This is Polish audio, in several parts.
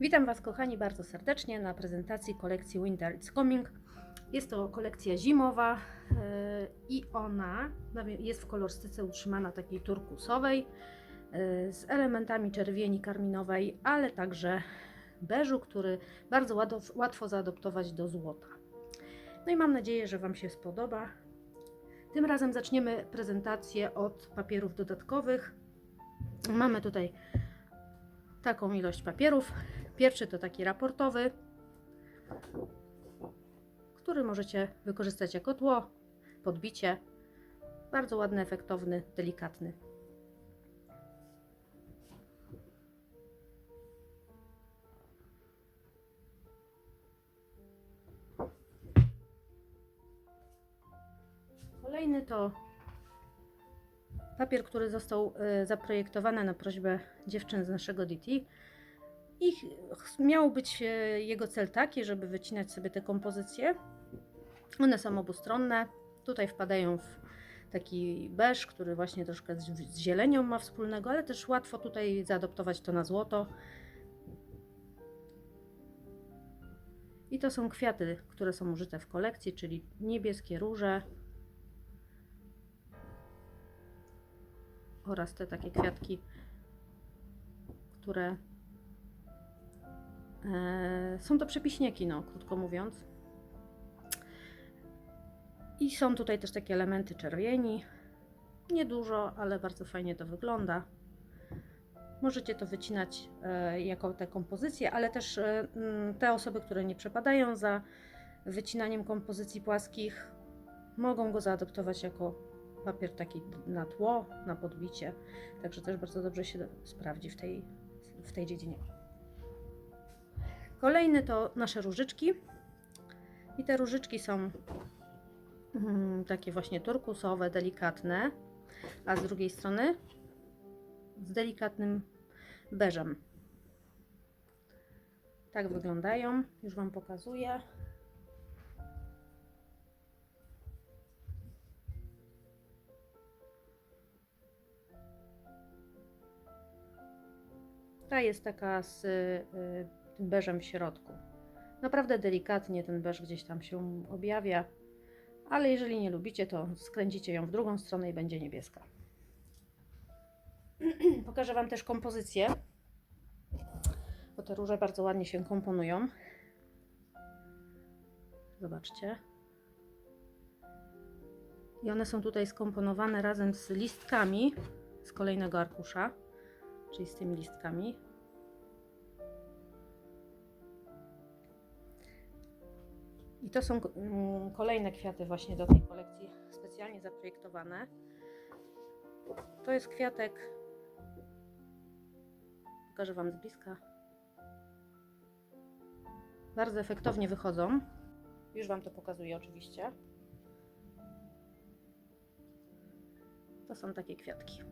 Witam Was, kochani, bardzo serdecznie na prezentacji kolekcji Winter It's Coming. Jest to kolekcja zimowa yy, i ona jest w kolorystyce utrzymana takiej turkusowej yy, z elementami czerwieni karminowej, ale także beżu, który bardzo łatwo zaadoptować do złota. No i mam nadzieję, że Wam się spodoba. Tym razem zaczniemy prezentację od papierów dodatkowych. Mamy tutaj taką ilość papierów. Pierwszy to taki raportowy, który możecie wykorzystać jako tło, podbicie. Bardzo ładny, efektowny, delikatny. Kolejny to papier, który został e, zaprojektowany na prośbę dziewczyn z naszego DT. I miał być e, jego cel taki, żeby wycinać sobie te kompozycje. One są obustronne. Tutaj wpadają w taki beż, który właśnie troszkę z, zielenią ma wspólnego, ale też łatwo tutaj zaadoptować to na złoto. I to są kwiaty, które są użyte w kolekcji, czyli niebieskie róże oraz te takie kwiatki, które są to przepiśniaki, no, krótko mówiąc. I są tutaj też takie elementy czerwieni. Niedużo, ale bardzo fajnie to wygląda. Możecie to wycinać e, jako te kompozycje, ale też e, te osoby, które nie przepadają za wycinaniem kompozycji płaskich, mogą go zaadoptować jako papier taki na tło, na podbicie. Także też bardzo dobrze się sprawdzi w tej, w tej dziedzinie. Kolejny to nasze różyczki. I te różyczki są mm, takie właśnie turkusowe, delikatne, a z drugiej strony z delikatnym beżem. Tak wyglądają. Już Wam pokazuję. Ta jest taka z y, beżem w środku. Naprawdę delikatnie ten beż gdzieś tam się objawia, ale jeżeli nie lubicie, to skręcicie ją w drugą stronę i będzie niebieska. Pokażę Wam też kompozycję, bo te róże bardzo ładnie się komponują. Zobaczcie. I one są tutaj skomponowane razem z listkami z kolejnego arkusza, czyli z tymi listkami. I to są mm, kolejne kwiaty właśnie do tej kolekcji specjalnie zaprojektowane. To jest kwiatek. Pokażę Wam z bliska. Bardzo efektownie wychodzą. Już Wam to pokazuję oczywiście. To są takie kwiatki.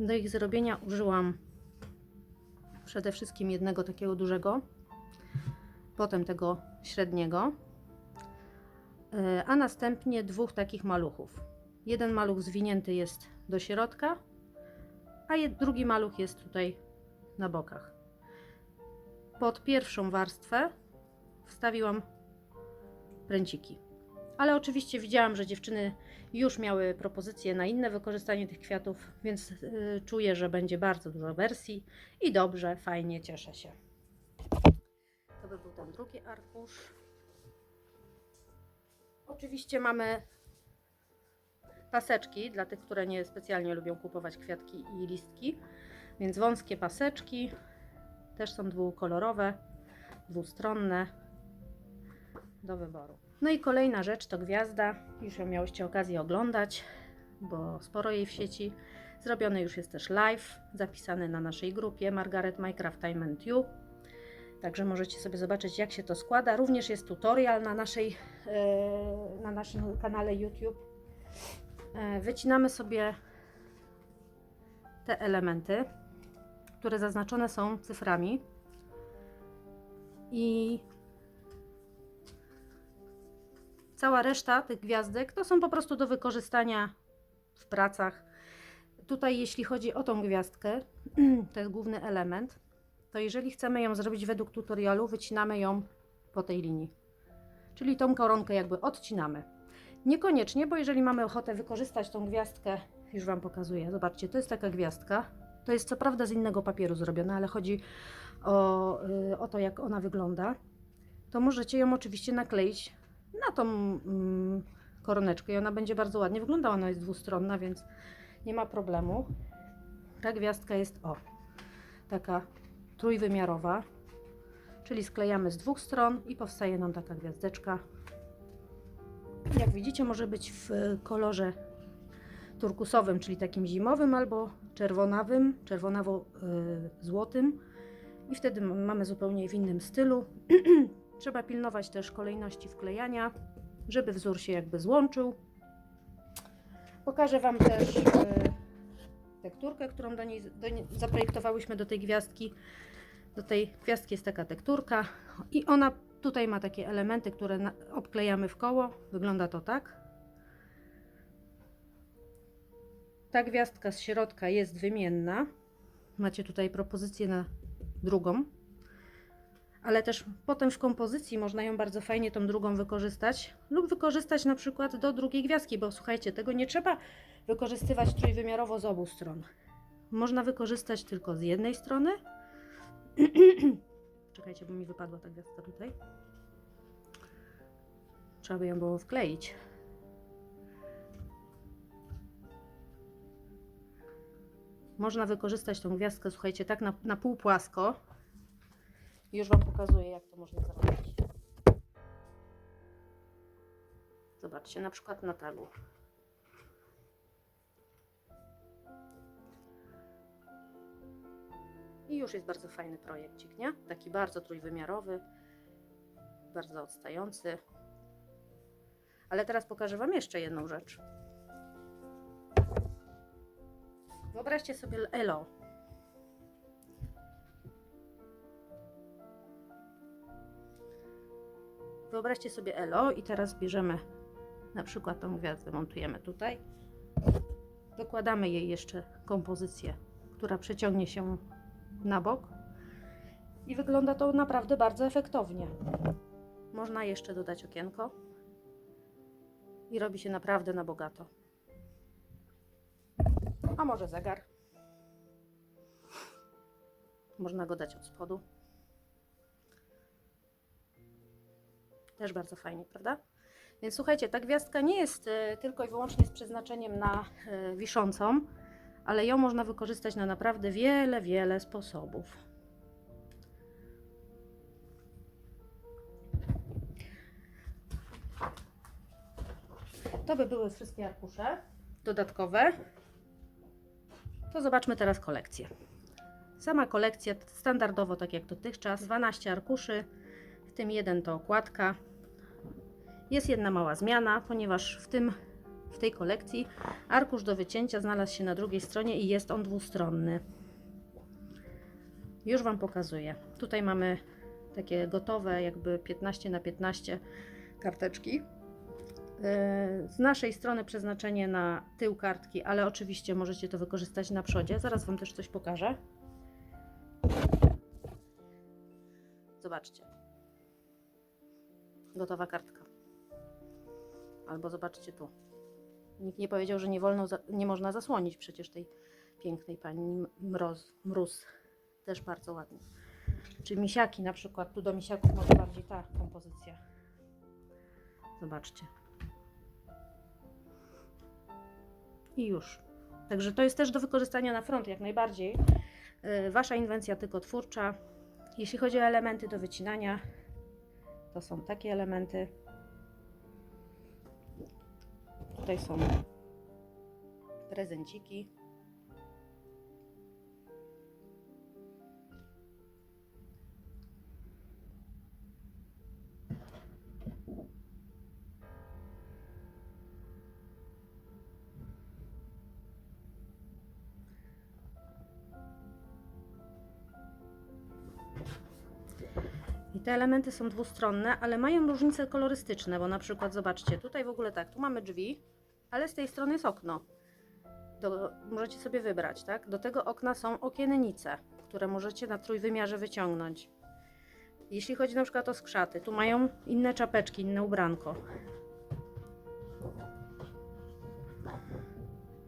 Do ich zrobienia użyłam przede wszystkim jednego takiego dużego, potem tego średniego, e, a następnie dwóch takich maluchów. Jeden maluch zwinięty jest do środka, a drugi maluch jest tutaj na bokach. Pod pierwszą warstwę wstawiłam pręciki. Ale oczywiście widziałam, że dziewczyny już miały propozycje na inne wykorzystanie tych kwiatów, więc y, czuję, że będzie bardzo dużo wersji i dobrze, fajnie, cieszę się. To by był ten drugi arkusz. Oczywiście mamy paseczki dla tych, które nie specjalnie lubią kupować kwiatki i listki, więc wąskie paseczki też są dwukolorowe, dwustronne do wyboru. No i kolejna rzecz to gwiazda. Już ją miałyście okazję oglądać, bo sporo jej w sieci. Zrobiony już jest też live, zapisany na naszej grupie Margaret Minecraft Time and You. Także możecie sobie zobaczyć, jak się to składa. Również jest tutorial na, naszej, e, na naszym kanale YouTube. E, Wycinamy sobie te elementy, które zaznaczone są cyframi. I Cała reszta tych gwiazdek to są po prostu do wykorzystania w pracach. Tutaj, jeśli chodzi o tą gwiazdkę, to jest główny element, to jeżeli chcemy ją zrobić według tutorialu, wycinamy ją po tej linii. Czyli tą koronkę jakby odcinamy. Niekoniecznie, bo jeżeli mamy ochotę wykorzystać tą gwiazdkę, już Wam pokazuję, zobaczcie, to jest taka gwiazdka. To jest co prawda z innego papieru zrobiona, ale chodzi o, y, o to, jak ona wygląda. To możecie ją oczywiście nakleić na tą mm, koroneczkę i ona będzie bardzo ładnie wyglądała. Ona jest dwustronna, więc nie ma problemu. Ta gwiazdka jest o, taka trójwymiarowa, czyli sklejamy z dwóch stron i powstaje nam taka gwiazdeczka. Jak widzicie, może być w kolorze turkusowym, czyli takim zimowym, albo czerwonawym, czerwonawo-złotym. I wtedy mamy zupełnie w innym stylu. Trzeba pilnować też kolejności wklejania, żeby wzór się jakby złączył. Pokażę Wam też e, tekturkę, którą do niej, do niej zaprojektowałyśmy do tej gwiazdki. Do tej gwiazdki jest taka tekturka i ona tutaj ma takie elementy, które obklejamy w koło. Wygląda to tak. Ta gwiazdka z środka jest wymienna. Macie tutaj propozycję na drugą. Ale też potem w kompozycji można ją bardzo fajnie tą drugą wykorzystać lub wykorzystać na przykład do drugiej gwiazdki, bo słuchajcie, tego nie trzeba wykorzystywać trójwymiarowo z obu stron. Można wykorzystać tylko z jednej strony. Czekajcie, bo mi wypadła ta gwiazdka tutaj. Trzeba by ją było wkleić. Można wykorzystać tą gwiazdkę, słuchajcie, tak na, na pół płasko. Już Wam pokazuję, jak to można zrobić. Zobaczcie, na przykład na tagu. I już jest bardzo fajny projekcik, nie? Taki bardzo trójwymiarowy, bardzo odstający. Ale teraz pokażę Wam jeszcze jedną rzecz. Wyobraźcie sobie Elo. Wyobraźcie sobie Elo i teraz bierzemy na przykład tą gwiazdę, montujemy tutaj. Dokładamy jej jeszcze kompozycję, która przeciągnie się na bok. I wygląda to naprawdę bardzo efektownie. Można jeszcze dodać okienko i robi się naprawdę na bogato. A może zegar? Można go dać od spodu. Też bardzo fajnie, prawda? Więc słuchajcie, ta gwiazdka nie jest e, tylko i wyłącznie z przeznaczeniem na e, wiszącą, ale ją można wykorzystać na naprawdę wiele, wiele sposobów. To by były wszystkie arkusze dodatkowe. To zobaczmy teraz kolekcję. Sama kolekcja standardowo, tak jak dotychczas, 12 arkuszy, w tym jeden to okładka. Jest jedna mała zmiana, ponieważ w, tym, w tej kolekcji arkusz do wycięcia znalazł się na drugiej stronie i jest on dwustronny. Już Wam pokazuję. Tutaj mamy takie gotowe, jakby 15 na 15 karteczki. Yy, Z naszej strony przeznaczenie na tył kartki, ale oczywiście możecie to wykorzystać na przodzie. Zaraz Wam też coś pokażę. Zobaczcie. Gotowa kartka. Albo zobaczcie tu. Nikt nie powiedział, że nie wolno, nie można zasłonić przecież tej pięknej pani mroz, mróz. Też bardzo ładnie. Czy misiaki na przykład. Tu do misiaków może bardziej ta kompozycja. Zobaczcie. I już. Także to jest też do wykorzystania na front jak najbardziej. Yy, Wasza inwencja tylko twórcza. Jeśli chodzi o elementy do wycinania, to są takie elementy. Tutaj są prezenciki. I te elementy są dwustronne, ale mają różnice kolorystyczne, bo na przykład zobaczcie, tutaj w ogóle tak, tu mamy drzwi, ale z tej strony jest okno. Do, możecie sobie wybrać, tak? Do tego okna są okiennice, które możecie na trójwymiarze wyciągnąć. Jeśli chodzi na przykład o skrzaty, tu mają inne czapeczki, inne ubranko.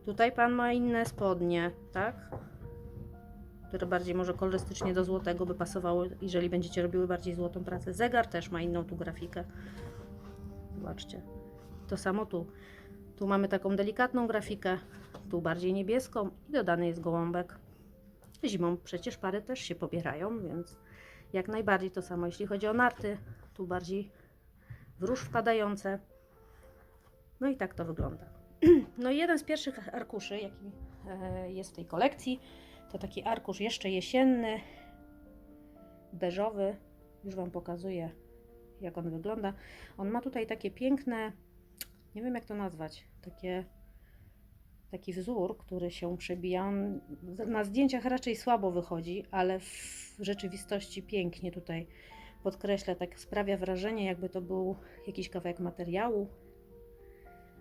Tutaj pan ma inne spodnie, tak? Które bardziej może kolorystycznie do złotego by pasowało, jeżeli będziecie robiły bardziej złotą pracę. Zegar też ma inną tu grafikę. Zobaczcie. To samo tu. Tu mamy taką delikatną grafikę, tu bardziej niebieską i dodany jest gołąbek. Zimą przecież pary też się pobierają, więc jak najbardziej to samo. Jeśli chodzi o narty, tu bardziej w róż wpadające. No i tak to wygląda. No i jeden z pierwszych arkuszy, jaki e, jest w tej kolekcji, to taki arkusz jeszcze jesienny, beżowy. Już Wam pokazuję, jak on wygląda. On ma tutaj takie piękne, nie wiem jak to nazwać, takie, taki wzór, który się przebija. Na zdjęciach raczej słabo wychodzi, ale w rzeczywistości pięknie tutaj podkreśla, tak sprawia wrażenie, jakby to był jakiś kawałek materiału.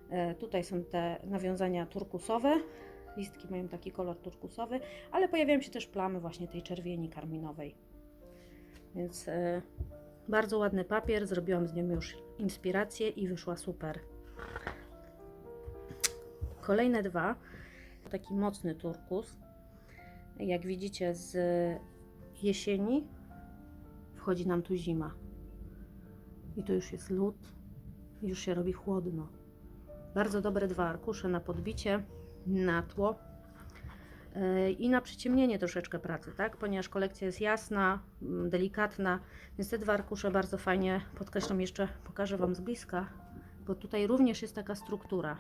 E, Tutaj są te nawiązania turkusowe. Listki mają taki kolor turkusowy, ale pojawiają się też plamy właśnie tej czerwieni karminowej. Więc e, bardzo ładny papier. Zrobiłam z nią już inspirację i wyszła super. Kolejne dwa. Taki mocny turkus. Jak widzicie z jesieni wchodzi nam tu zima. I tu już jest lód. Już się robi chłodno. Bardzo dobre dwa arkusze na podbicie, na tło yy, i na przyciemnienie troszeczkę pracy, tak? Ponieważ kolekcja jest jasna, mm, delikatna, więc te dwa arkusze bardzo fajnie podkreślam jeszcze, pokażę Wam z bliska, bo tutaj również jest taka struktura,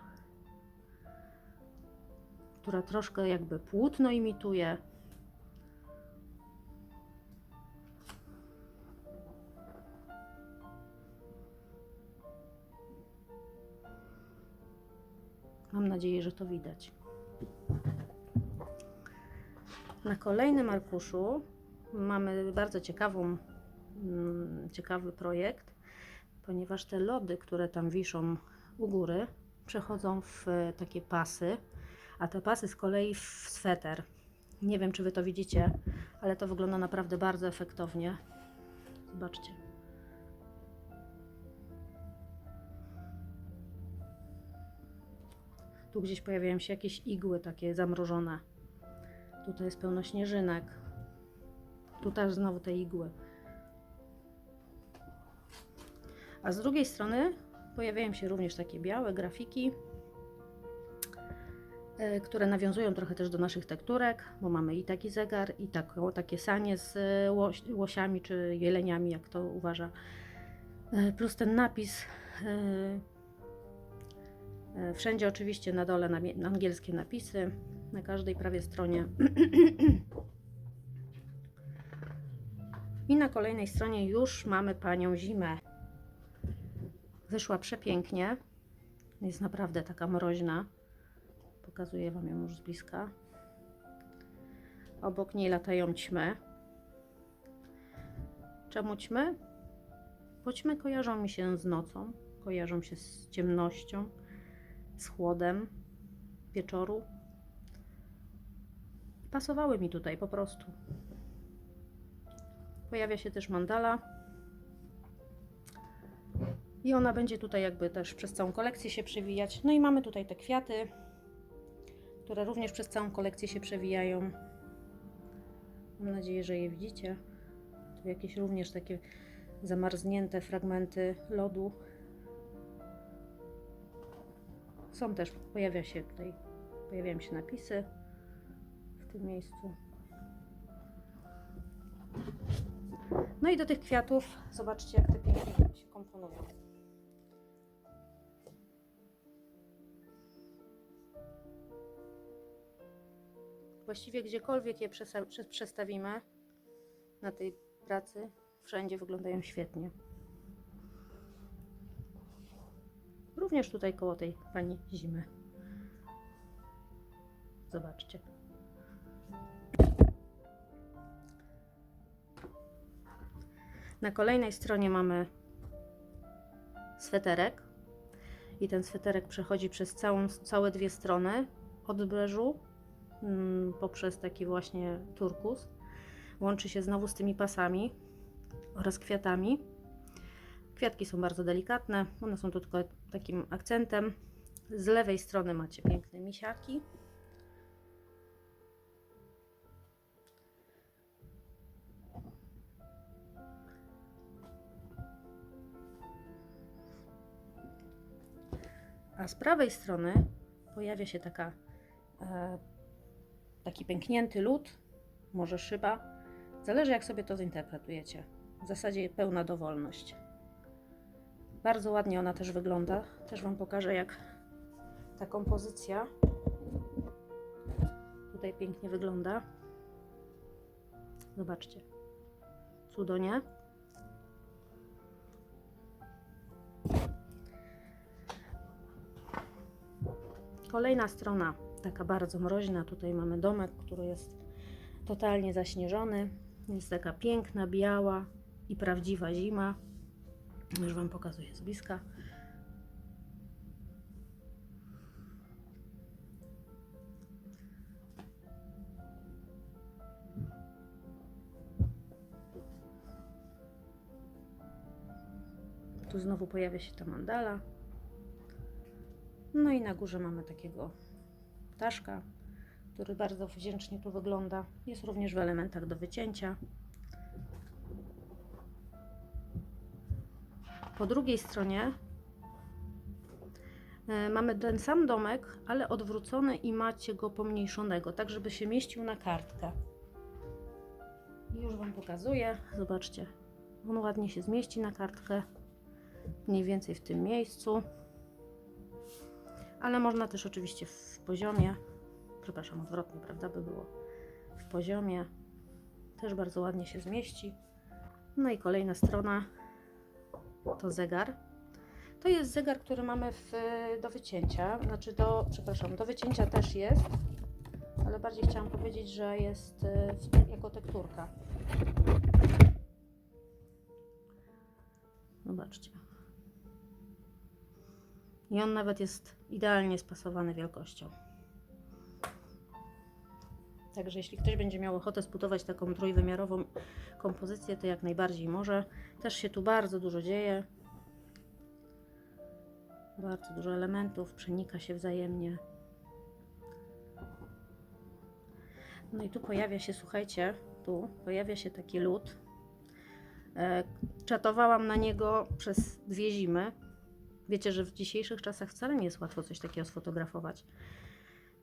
która troszkę jakby płótno imituje. Mam nadzieję, że to widać. Na kolejnym arkuszu mamy bardzo ciekawą, mm, ciekawy projekt, ponieważ te lody, które tam wiszą u góry, przechodzą w takie pasy, a te pasy z kolei w sweter. Nie wiem, czy Wy to widzicie, ale to wygląda naprawdę bardzo efektownie. Zobaczcie. Tu gdzieś pojawiają się jakieś igły takie zamrożone. Tutaj jest pełno śnieżynek. Tu też znowu te igły. A z drugiej strony pojawiają się również takie białe grafiki, które nawiązują trochę też do naszych tekturek, bo mamy i taki zegar, i taką, takie sanie z e, łoś, łosiami czy jeleniami, jak to uważa. E, Plus ten napis e, E, Wszędzie oczywiście na dole namie- angielskie napisy, na każdej prawie stronie. I na kolejnej stronie już mamy panią Zimę. Wyszła przepięknie. Jest naprawdę taka mroźna. Pokazuję Wam ją już z bliska. Obok niej latają ćmy. Czemu ćmy? Bo ćmy kojarzą mi się z nocą, kojarzą się z ciemnością z chłodem wieczoru. Pasowały mi tutaj po prostu. Pojawia się też mandala. I ona będzie tutaj jakby też przez całą kolekcję się przewijać. No i mamy tutaj te kwiaty, które również przez całą kolekcję się przewijają. Mam nadzieję, że je widzicie. Tu jakieś również takie zamarznięte fragmenty lodu. Są też, pojawia się tutaj, pojawiają się napisy w tym miejscu. No i do tych kwiatów, zobaczcie jak te pięknie się komponują. Właściwie gdziekolwiek je przestawimy na tej pracy, wszędzie wyglądają świetnie. Również tutaj koło tej pani zimy. Zobaczcie. Na kolejnej stronie mamy sweterek. I ten sweterek przechodzi przez całą, całe dwie strony od breżu poprzez taki właśnie turkus. Łączy się znowu z tymi pasami oraz kwiatami. Kwiatki są bardzo delikatne, one są tu tylko takim akcentem. Z lewej strony macie piękne misiaki. A z prawej strony pojawia się taka, e, taki pęknięty lód, może szyba. Zależy jak sobie to zinterpretujecie. W zasadzie pełna dowolność. Bardzo ładnie ona też wygląda. Też Wam pokażę, jak ta kompozycja tutaj pięknie wygląda. Zobaczcie. Cudo, nie? Kolejna strona, taka bardzo mroźna. Tutaj mamy domek, który jest totalnie zaśnieżony. Jest taka piękna, biała i prawdziwa zima. Już Wam pokazuję z bliska. Tu znowu pojawia się ta mandala. No i na górze mamy takiego ptaszka, który bardzo wdzięcznie tu wygląda. Jest również w elementach do wycięcia. Po drugiej stronie e, mamy ten sam domek, ale odwrócony i macie go pomniejszonego, tak żeby się mieścił na kartkę. Już Wam pokazuję. Zobaczcie, on ładnie się zmieści na kartkę, mniej więcej w tym miejscu. Ale można też oczywiście w poziomie, przepraszam, odwrotnie, prawda, by było w poziomie. Też bardzo ładnie się zmieści. No i kolejna strona to zegar. To jest zegar, który mamy w, do wycięcia, znaczy do, przepraszam, do wycięcia też jest, ale bardziej chciałam powiedzieć, że jest e, w, jako tekturka. Zobaczcie. I on nawet jest idealnie spasowany wielkością. Także jeśli ktoś będzie miał ochotę zbudować taką trójwymiarową kompozycję, to jak najbardziej może. Też się tu bardzo dużo dzieje. Bardzo dużo elementów, przenika się wzajemnie. No i tu pojawia się, słuchajcie, tu pojawia się taki lód. E, czatowałam na niego przez dwie zimy. Wiecie, że w dzisiejszych czasach wcale nie jest łatwo coś takiego sfotografować.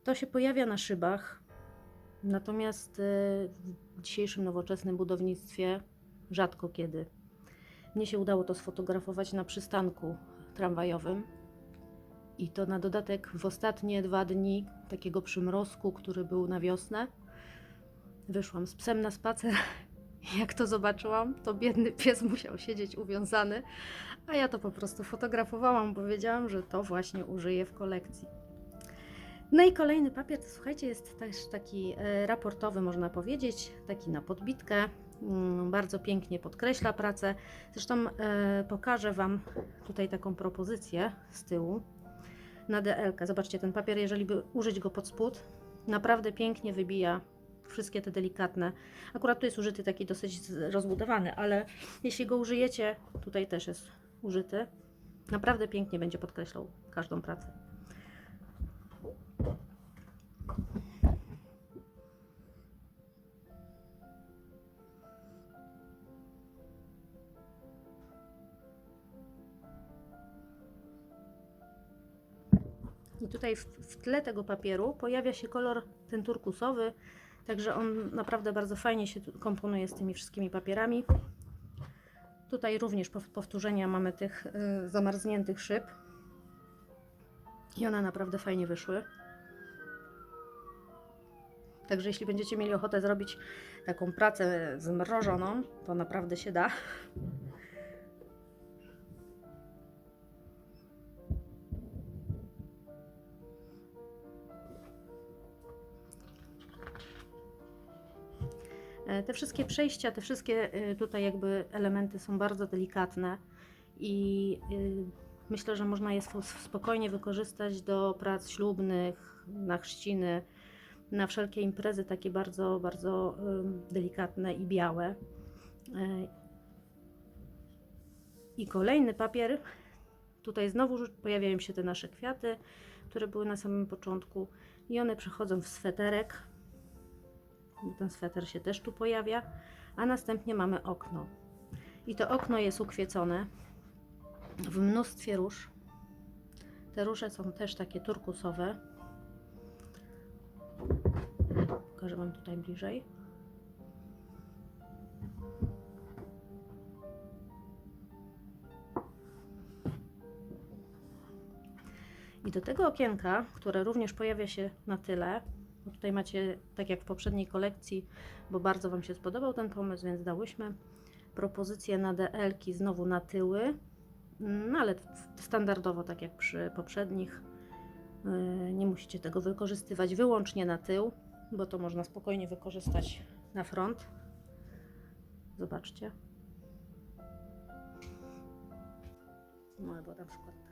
To się pojawia na szybach, natomiast e, w dzisiejszym nowoczesnym budownictwie rzadko kiedy. Mnie się udało to sfotografować na przystanku tramwajowym. I to na dodatek w ostatnie dwa dni takiego przymrozku, który był na wiosnę. Wyszłam z psem na spacer. Jak to zobaczyłam, to biedny pies musiał siedzieć uwiązany, a ja to po prostu fotografowałam, bo wiedziałam, że to właśnie użyję w kolekcji. No i kolejny papier, to słuchajcie, jest też taki e, raportowy, można powiedzieć, taki na podbitkę. Mm, Bardzo pięknie podkreśla pracę. Zresztą e, pokażę Wam tutaj taką propozycję z tyłu na DL. -kę. Zobaczcie, ten papier, jeżeli by użyć go pod spód, naprawdę pięknie wybija wszystkie te delikatne. Akurat tu jest użyty taki dosyć rozbudowany, ale jeśli go użyjecie, tutaj też jest użyty, naprawdę pięknie będzie podkreślał każdą pracę. I tutaj w, w tle tego papieru pojawia się kolor ten turkusowy, także on naprawdę bardzo fajnie się komponuje z tymi wszystkimi papierami. Tutaj również pow- powtórzenia mamy tych y, zamarzniętych szyb. I one naprawdę fajnie wyszły. Także jeśli będziecie mieli ochotę zrobić taką pracę zmrożoną, to naprawdę się da. Te wszystkie przejścia, te wszystkie y, tutaj jakby elementy są bardzo delikatne i y, myślę, że można je spokojnie wykorzystać do prac ślubnych, na chrzciny, na wszelkie imprezy takie bardzo, bardzo delikatne i białe. E, I kolejny papier. Tutaj znowu pojawiają się te nasze kwiaty, które były na samym początku i one przechodzą w sweterek. Ten sweter się też tu pojawia, a następnie mamy okno. I to okno jest ukwiecone w mnóstwie róż. Te róże są też takie turkusowe. Pokażę Wam tutaj bliżej. I do tego okienka, które również pojawia się na tyle, tutaj macie, tak jak w poprzedniej kolekcji, bo bardzo Wam się spodobał ten pomysł, więc dałyśmy propozycję na DL-ki znowu na tyły, no ale standardowo, tak jak przy poprzednich. Yy, Nie musicie tego wykorzystywać wyłącznie na tył, bo to można spokojnie wykorzystać na front. Zobaczcie. No albo na przykład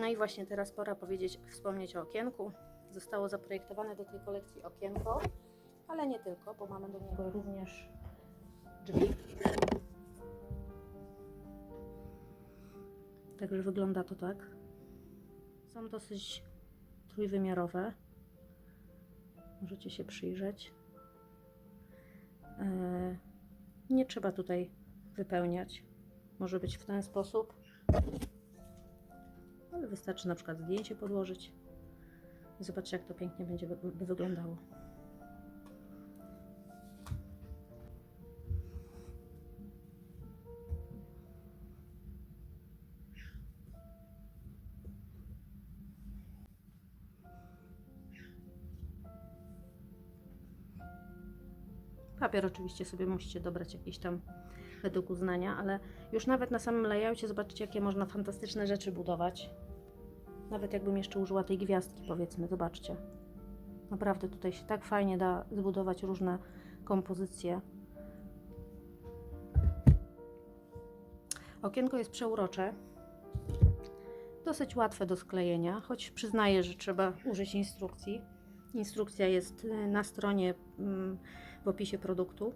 No i właśnie teraz pora powiedzieć, wspomnieć o okienku. Zostało zaprojektowane do tej kolekcji okienko, ale nie tylko, bo mamy do niego również drzwi. Także wygląda to tak. Są dosyć trójwymiarowe. Możecie się przyjrzeć. E, Nie trzeba tutaj wypełniać. Może być w ten sposób. Wystarczy na przykład zdjęcie podłożyć. I zobaczcie, jak to pięknie będzie wyglądało. Papier oczywiście sobie musicie dobrać jakiś tam według uznania, ale już nawet na samym layoutie zobaczcie, jakie można fantastyczne rzeczy budować. Nawet jakbym jeszcze użyła tej gwiazdki, powiedzmy, zobaczcie. Naprawdę tutaj się tak fajnie da zbudować różne kompozycje. Okienko jest przeurocze. Dosyć łatwe do sklejenia, choć przyznaję, że trzeba użyć instrukcji. Instrukcja jest y, na stronie mm, w opisie produktu.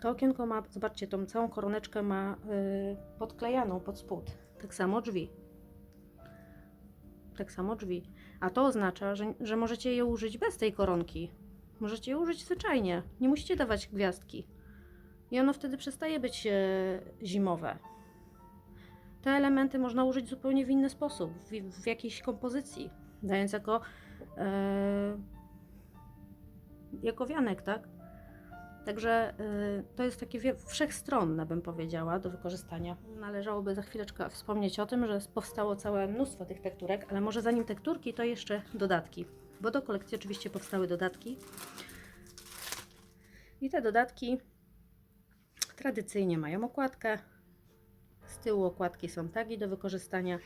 To okienko ma, zobaczcie, tą całą koroneczkę ma y, podklejaną pod spód. Tak samo drzwi. Tak samo drzwi. A to oznacza, że, że możecie je użyć bez tej koronki. Możecie je użyć zwyczajnie. Nie musicie dawać gwiazdki. I ono wtedy przestaje być e, zimowe. Te elementy można użyć zupełnie w inny sposób, w, w jakiejś kompozycji, dając jako, e, jako wianek, tak? Także y, to jest takie wszechstronne, bym powiedziała, do wykorzystania. Należałoby za chwileczkę wspomnieć o tym, że powstało całe mnóstwo tych tekturek, ale może zanim tekturki, to jeszcze dodatki, bo do kolekcji oczywiście powstały dodatki. I te dodatki tradycyjnie mają okładkę. Z tyłu okładki są tagi do wykorzystania.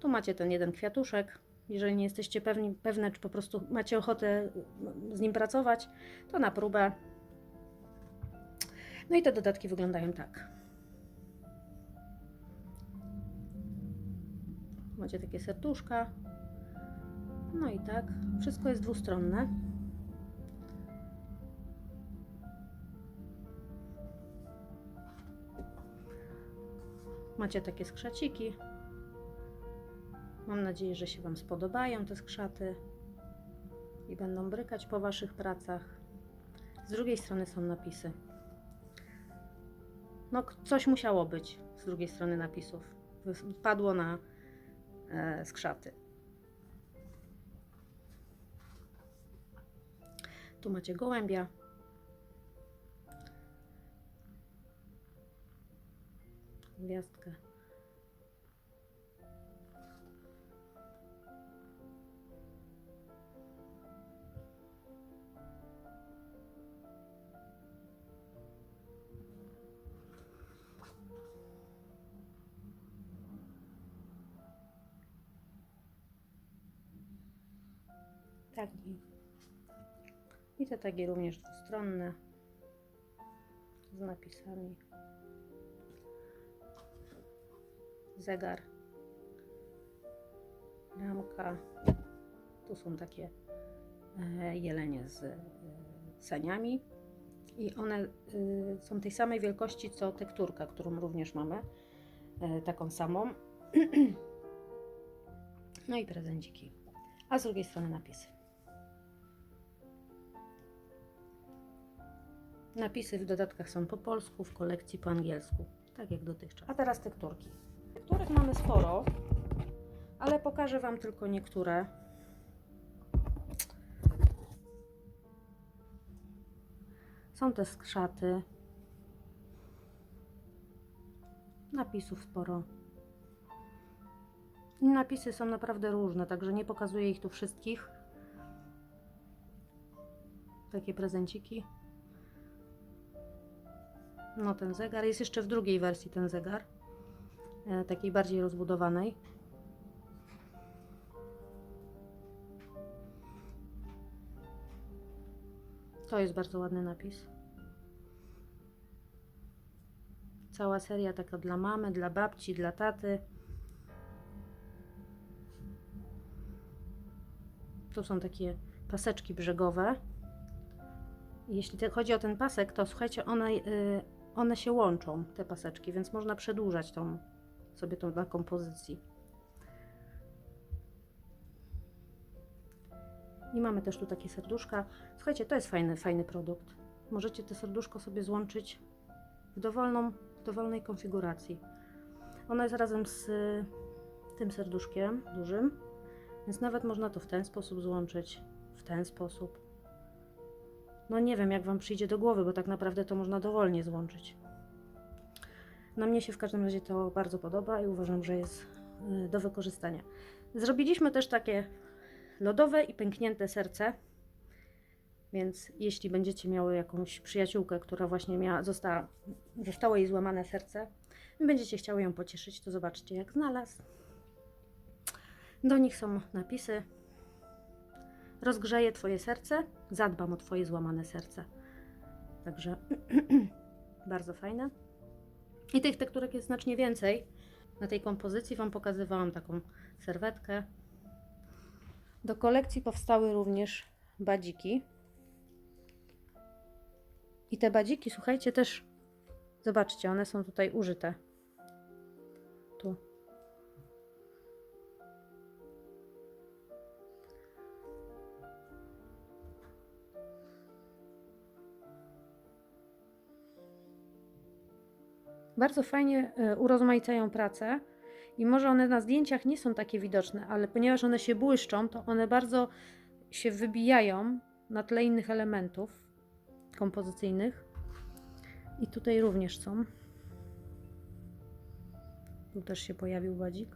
Tu macie ten jeden kwiatuszek. Jeżeli nie jesteście pewni, pewne, czy po prostu macie ochotę z nim pracować, to na próbę no i te dodatki wyglądają tak. Macie takie serduszka. No i tak. Wszystko jest dwustronne. Macie takie skrzaciki. Mam nadzieję, że się Wam spodobają te skrzaty i będą brykać po Waszych pracach. Z drugiej strony są napisy. No, coś musiało być z drugiej strony napisów. Padło na e, skrzaty. Tu macie gołębia. Gwiazdkę. Tagi. I te tagi również dwustronne z napisami. Zegar, ramka. Tu są takie e, jelenie z e, saniami. I one y, są tej samej wielkości co tekturka, którą również mamy. E, taką samą. No i prezenciki. A z drugiej strony napisy. Napisy w dodatkach są po polsku, w kolekcji po angielsku. Tak jak dotychczas. A teraz tekturki. Tekturek mamy sporo, ale pokażę Wam tylko niektóre. Są te skrzaty. Napisów sporo. Napisy są naprawdę różne, także nie pokazuję ich tu wszystkich. Takie prezenciki. No ten zegar. Jest jeszcze w drugiej wersji ten zegar. E, takiej bardziej rozbudowanej. To jest bardzo ładny napis. Cała seria taka dla mamy, dla babci, dla taty. Tu są takie paseczki brzegowe. Jeśli chodzi o ten pasek, to słuchajcie, one, y, one się łączą, te paseczki, więc można przedłużać tą, sobie tą kompozycji. I mamy też tu takie serduszka. Słuchajcie, to jest fajny, fajny produkt. Możecie te serduszko sobie złączyć w, dowolną, w dowolnej konfiguracji. Ono jest razem z y, tym serduszkiem dużym, więc nawet można to w ten sposób złączyć, w ten sposób. No nie wiem, jak Wam przyjdzie do głowy, bo tak naprawdę to można dowolnie złączyć. Na mnie się w każdym razie to bardzo podoba i uważam, że jest y, do wykorzystania. Zrobiliśmy też takie lodowe i pęknięte serce. Więc jeśli będziecie miały jakąś przyjaciółkę, która właśnie miała, została, zostało jej złamane serce, i będziecie chciały ją pocieszyć, to zobaczcie jak znalazł. Do nich są napisy. Rozgrzeję Twoje serce, zadbam o Twoje złamane serce. Także bardzo fajne. I tych tekturek jest znacznie więcej. Na tej kompozycji Wam pokazywałam taką serwetkę. Do kolekcji powstały również badziki. I te badziki, słuchajcie, też zobaczcie, one są tutaj użyte. Bardzo fajnie e, urozmaicają pracę i może one na zdjęciach nie są takie widoczne, ale ponieważ one się błyszczą, to one bardzo się wybijają na tle innych elementów kompozycyjnych. I tutaj również są. Tu też się pojawił badzik.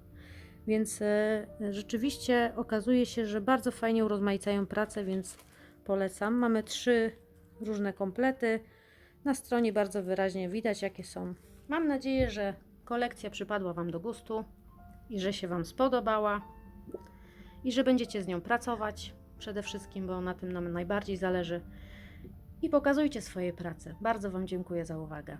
Więc e, rzeczywiście okazuje się, że bardzo fajnie urozmaicają pracę, więc polecam. Mamy trzy różne komplety. Na stronie bardzo wyraźnie widać, jakie są. Mam nadzieję, że kolekcja przypadła Wam do gustu i że się Wam spodobała i że będziecie z nią pracować przede wszystkim, bo na tym nam najbardziej zależy. I pokazujcie swoje prace. Bardzo Wam dziękuję za uwagę.